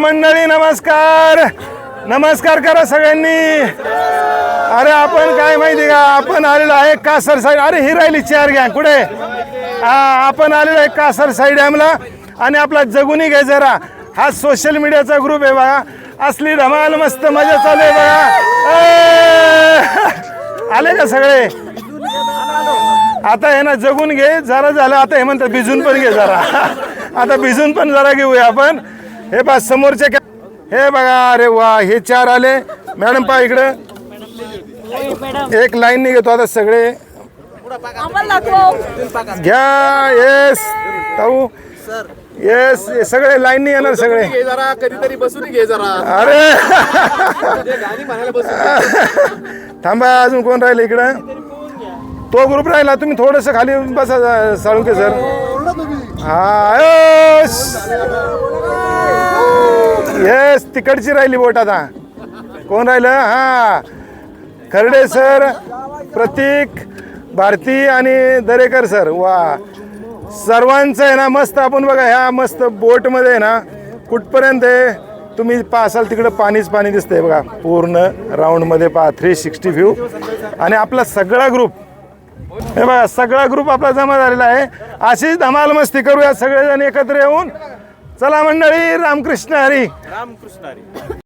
मंडळी नमस्कार. नमस्कार करा सगळ्यांनी. अरे आपण काय माहिती का? आपण आलेलो आहे कासर साईड अरे ही राहिली चार घ्या कुठे? हा आपण आलेलो आहे कासर साईड डॅमला आणि आपला जगुनी घे जरा. हा सोशल मीडियाचा ग्रुप आहे बघा. असली धमाल मस्त मजा चालू आहे बघा. आले का सगळे? आता हे ना जगून घे. जरा झालं. आता हे म्हणतात भिजून पण घे जरा. आता भिजून पण जरा घेऊया आपण. हे बा समोरचे कॅ- हे बघा अरे वा हे चार आले. मॅडम पहा इकडं. एक लाईन घेतो आता सगळे. घ्या येस. ताऊ. येस सगळे लाईन येणार सगळे. कधीतरी बसून घे जरा. अरे. बसून थांबा अजून कोण राहिलं इकडं? तो ग्रुप राहिला तुम्ही थोडस खाली बसा साळुंके सर हा येस तिकडची राहिली बोट आता. कोण राहिलं? हा. खर्डे सर प्रतीक भारती आणि दरेकर सर. वा. सर्वांचं आहे ना मस्त आपण बघा ह्या मस्त बोटमध्ये आहे ना कुठपर्यंत आहे? तुम्ही पासाल तिकडं पाणीच पाणी दिसतंय बघा पूर्ण राऊंडमध्ये पहा थ्री सिक्स्टी व्ह्यू आणि आपला सगळा ग्रुप हे बघा सगळा ग्रुप आपला जमा झालेला आहे. अशीच धमाल मस्ती करूया सगळेजण एकत्र येऊन. चला मंडळी रामकृष्ण हरी. रामकृष्ण हरी.